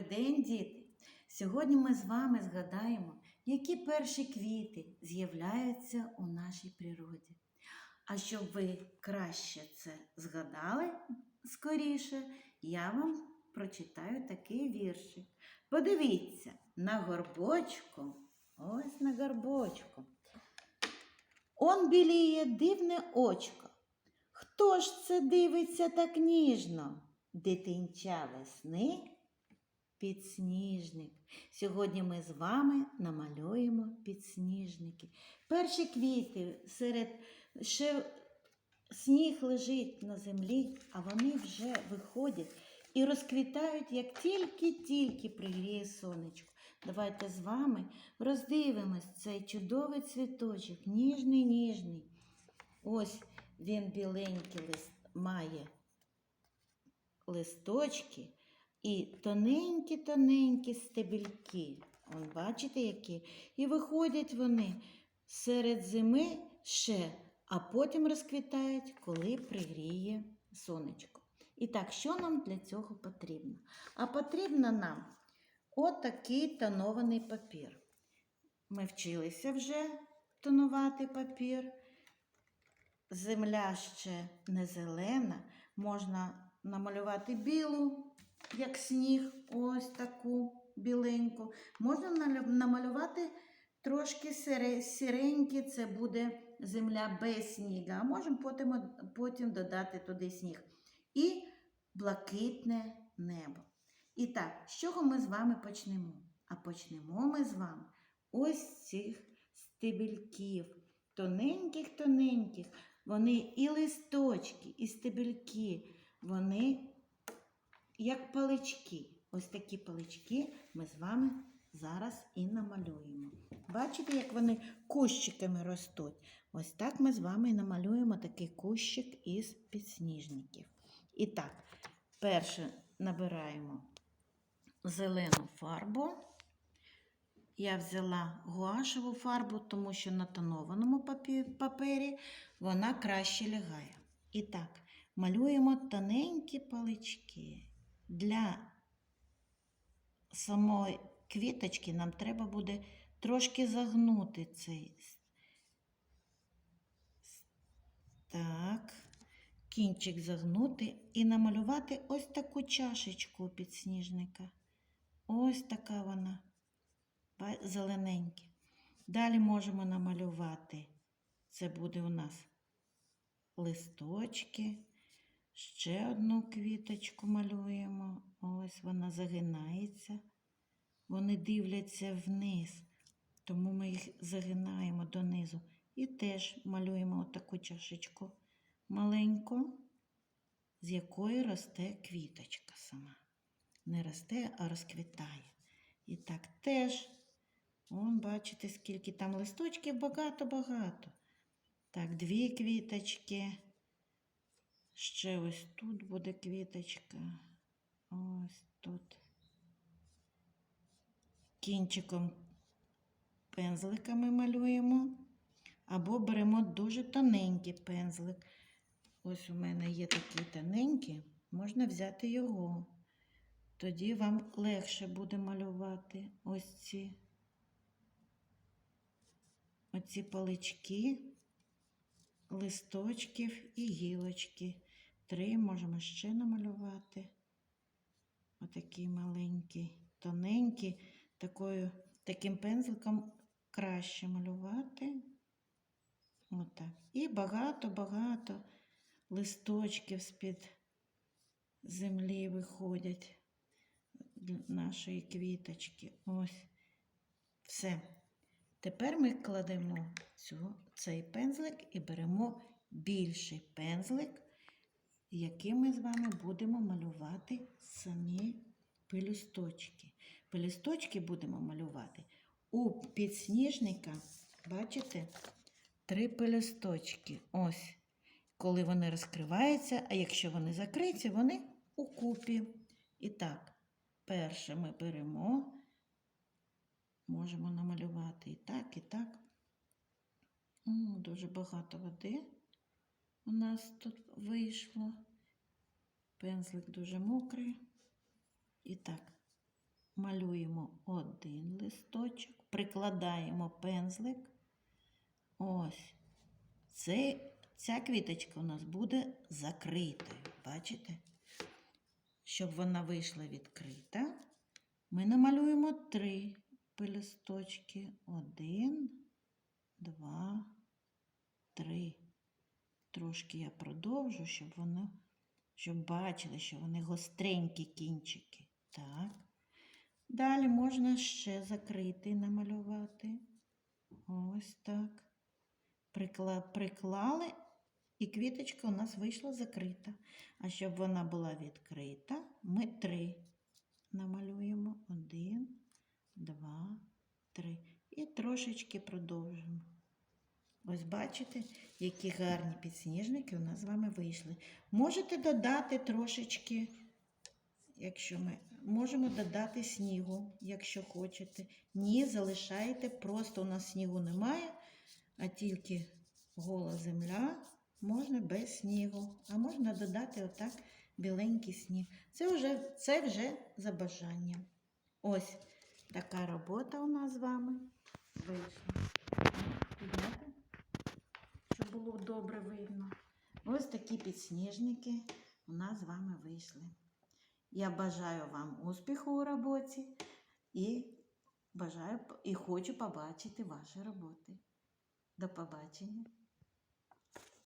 Добрий день, діти! Сьогодні ми з вами згадаємо, які перші квіти з'являються у нашій природі. А щоб ви краще це згадали скоріше, я вам прочитаю такий віршик. Подивіться, на горбочку, ось на горбочку. Он біліє дивне очко. Хто ж це дивиться так ніжно? Дитинча весни підсніжник. Сьогодні ми з вами намалюємо підсніжники. Перші квіти серед ще сніг лежить на землі, а вони вже виходять і розквітають, як тільки-тільки пригріє сонечко. Давайте з вами роздивимось цей чудовий цвіточок, ніжний, ніжний. Ось він біленький лист має листочки і тоненькі-тоненькі стебельки. Вон, бачите, які? І виходять вони серед зими ще, а потім розквітають, коли пригріє сонечко. І так, що нам для цього потрібно? А потрібно нам отакий тонований папір. Ми вчилися вже тонувати папір. Земля ще не зелена, можна намалювати білу, як сніг, ось таку біленьку. Можна намалювати трошки сіренькі, це буде земля без сніга, а можемо потім, потім додати туди сніг. І блакитне небо. І так, з чого ми з вами почнемо? А почнемо ми з вами ось цих стебельків, тоненьких-тоненьких. Вони і листочки, і стебельки, вони як палички. Ось такі палички ми з вами зараз і намалюємо. Бачите, як вони кущиками ростуть? Ось так ми з вами і намалюємо такий кущик із підсніжників. І так, перше набираємо зелену фарбу. Я взяла гуашеву фарбу, тому що на тонованому папері вона краще лягає. І так, малюємо тоненькі палички. Для самої квіточки нам треба буде трошки загнути цей. Так, кінчик загнути і намалювати ось таку чашечку підсніжника. Ось така вона зелененькі. Далі можемо намалювати. Це буде у нас листочки. Ще одну квіточку малюємо. Ось вона загинається. Вони дивляться вниз, тому ми їх загинаємо донизу. І теж малюємо отаку чашечку маленьку, з якої росте квіточка сама. Не росте, а розквітає. І так теж, вон, бачите, скільки там листочків багато-багато. Так, дві квіточки. Ще ось тут буде квіточка. Ось тут. Кінчиком пензликами малюємо. Або беремо дуже тоненький пензлик. Ось у мене є такий тоненький, можна взяти його. Тоді вам легше буде малювати ось ці оці палички, листочків і гілочки. Три можемо ще намалювати. Отакий маленький, тоненький, такою, таким пензликом краще малювати. Отак. І багато-багато листочків з-під землі виходять нашої квіточки. Ось. Все. Тепер ми кладемо цю, цей пензлик і беремо більший пензлик, яким ми з вами будемо малювати самі пелюсточки. Пелюсточки будемо малювати у підсніжника, бачите, три пелюсточки. Ось. Коли вони розкриваються, а якщо вони закриті, вони у купі. І так, перше ми беремо. Можемо намалювати і так, і так. М, Дуже багато води у нас тут вийшло. Пензлик дуже мокрий. І так, малюємо один листочок, прикладаємо пензлик. Ось. Це, ця квіточка у нас буде закритою. Бачите? Щоб вона вийшла відкрита, ми намалюємо три пелюсточки. Один, два, три. Трошки я продовжу, щоб воно, щоб бачили, що вони гостренькі кінчики. Так. Далі можна ще закрити намалювати. Ось так. Прикла... Приклали, і квіточка у нас вийшла закрита. А щоб вона була відкрита, ми три намалюємо. Один, два, три. І трошечки продовжимо. Ось бачите, які гарні підсніжники у нас з вами вийшли. Можете додати трошечки, якщо ми можемо додати снігу, якщо хочете. Ні, залишайте, просто у нас снігу немає, а тільки гола земля. Можна без снігу, а можна додати отак біленький сніг. Це вже, це вже за бажанням. Ось така робота у нас з вами вийшла. Підняти, щоб було добре видно. Ось такі підсніжники у нас з вами вийшли. Я бажаю вам успіху у роботі і бажаю і хочу побачити ваші роботи. До побачення.